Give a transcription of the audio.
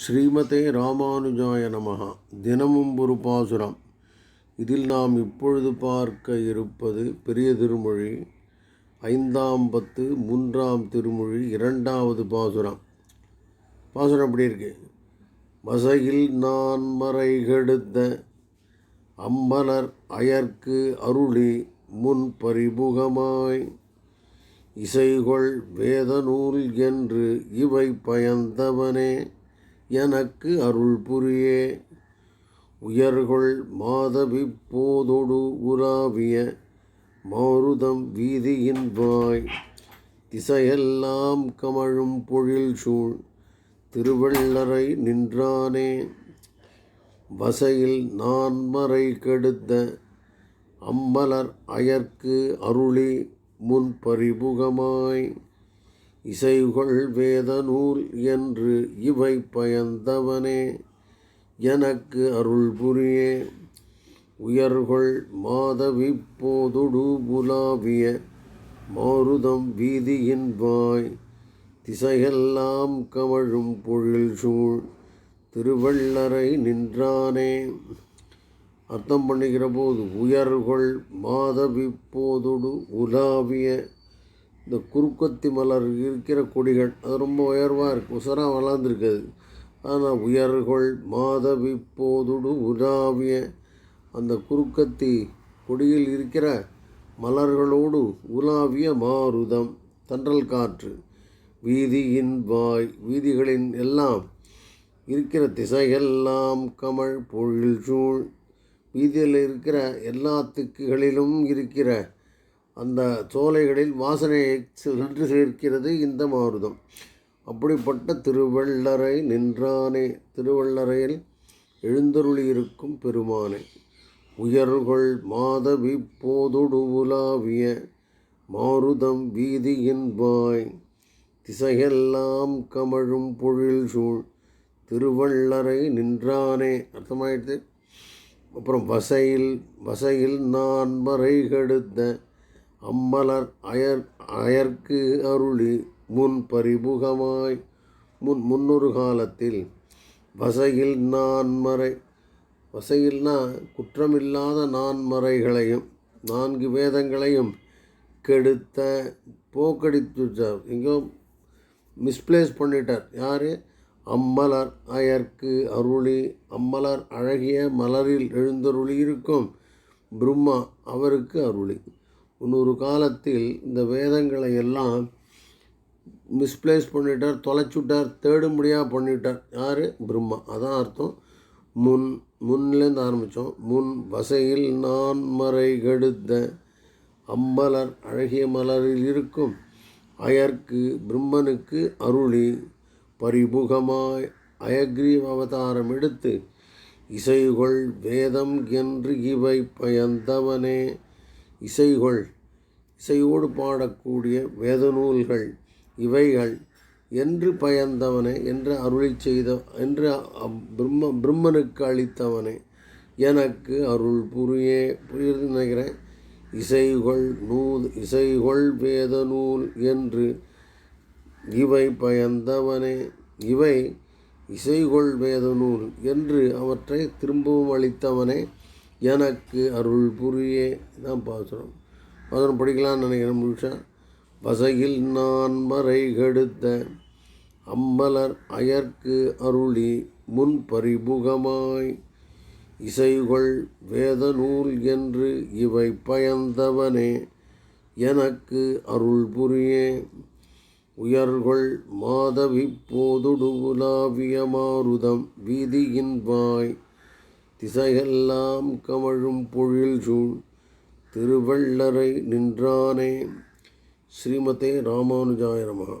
ஸ்ரீமதே ராமானுஜாய நமகா தினமும் ஒரு பாசுரம். இதில் நாம் இப்பொழுது பார்க்க இருப்பது பெரிய திருமொழி ஐந்தாம் பத்து மூன்றாம் திருமொழி இரண்டாவது பாசுரம். பாசுரம் எப்படி இருக்கு? வசையில் நான் மறைகெடுத்த அம்பலர் அயர்க்கு அருளி முன் பரிமுகமாய் இசைகொள் வேதநூல் என்று இவை பயந்தவனே. எனக்கு அருள் புரியே. உயர்கொள் மாதவி போதொடு உலாவிய மாருதம் வீதியின் வாய். திசையெல்லாம் கமழும் பொழில் சூழ் திருவள்ளரை நின்றானே. வசையில் நான் மறை கெடுத்த அம்மலர் அயர்க்கு அருளி முன்பரிபுகமாய் இசைகொள் வேத நூல் என்று இவை பயந்தவனே. எனக்கு அருள் புரியே. உயர்கொள் மாதவி போதுடு புலாவிய மாருதம் வீதியின் வாய். திசையெல்லாம் கமழும் பொழில் சூழ் திருவள்ளரை நின்றானே. அர்த்தம் பண்ணுகிற போது உயர்கொள் மாதவி போதுடு உலாவிய இந்த குறுக்கத்தி மலர் இருக்கிற கொடிகள் அது ரொம்ப உயர்வாக இருக்குது உசராக வளர்ந்துருக்குது. ஆனால் உயர்கொள் மாதவி போதுடு உலாவிய அந்த குறுக்கத்தி கொடியில் இருக்கிற மலர்களோடு உலாவிய மாருதம் தன்றல் காற்று வீதியின் வாய் வீதிகளின் எல்லாம் இருக்கிற திசையெல்லாம் கமழ் பொழில் சூழ் வீதியில் இருக்கிற எல்லா திக்குகளிலும் இருக்கிற அந்த சோலைகளில் வாசனையை சென்று சேர்க்கிறது இந்த மாருதம். அப்படிப்பட்ட திருவள்ளரை நின்றானே திருவள்ளரையில் எழுந்தருளி இருக்கும் பெருமானே. உயர்கொள் மாதவி போதொடு உலாவிய மாருதம் வீதியின் வாய் திசையெல்லாம் கமழும் பொழில் சூழ் திருவள்ளரை நின்றானே. அர்த்தமாயிடுது அப்புறம் வசையில் வசையில் நான் மறை கெடுத்த அம்மலர் அயர் அயர்க்கு அருளி முன் பரிமுகமாய் முன் முன்னொரு காலத்தில் வசையில் நான்மறை வசையில்னா குற்றமில்லாத நான்மறைகளையும் நான்கு வேதங்களையும் கெடுத்த போக்கடித்து எங்கோ மிஸ்பிளேஸ் பண்ணிட்டார். யார்? அம்மலர் அயர்க்கு அருளி அம்மலர் அழகிய மலரில் எழுந்தருளி இருக்கும் பிரம்மா அவருக்கு அருளி. இன்னொரு காலத்தில் இந்த வேதங்களை எல்லாம் மிஸ்பிளேஸ் பண்ணிட்டார் தொலைச்சுட்டார் தேடும்படியாக பண்ணிட்டார். யார்? பிரம்மா. அதான் அர்த்தம். முன் முன்லேருந்து ஆரம்பித்தோம் முன் வசையில் நான் மறை கெடுத்த அம்பலர் அழகிய மலரில் இருக்கும் அயர்க்கு பிரம்மனுக்கு அருளி பரிமுகமாய் அயக்ரீவ் அவதாரம் எடுத்து இசைகொள் வேதம் என்று இவை பயந்தவனே. இசைகள் இசையோடு பாடக்கூடிய வேத நூல்கள் இவைகள் என்று பயந்தவனே என்று அருளி செய்த என்று பிரம்ம பிரம்மனுக்கு அளித்தவனே எனக்கு அருள் புரியே புரியுது நினைக்கிறேன். இசைகொள் நூல் இசைகொள் வேத நூல் என்று இவை பயந்தவனே இவை இசைகொள் வேத நூல் என்று அவற்றை திரும்பவும் அளித்தவனே எனக்கு அருள் புரியே. தான் பாசுரம். பாசுரம் படிக்கலாம்னு நினைக்கிறேன் முழுஷா வசையில் நான் மறை கெடுத்த அம்பலர் அயர்க்கு அருளி முன் பரிபுகமாய். இசைகள் வேத நூல் என்று இவை பயந்தவனே. எனக்கு அருள் புரியே. உயர்கொள் மாதவி போதுடு உலாவிய மாருதம் வீதியின் வாய். திசையெல்லாம் கமழும் பொழில் சூழ் திருவள்ளரை நின்றானே. ஸ்ரீமதே ராமானுஜாய நமகா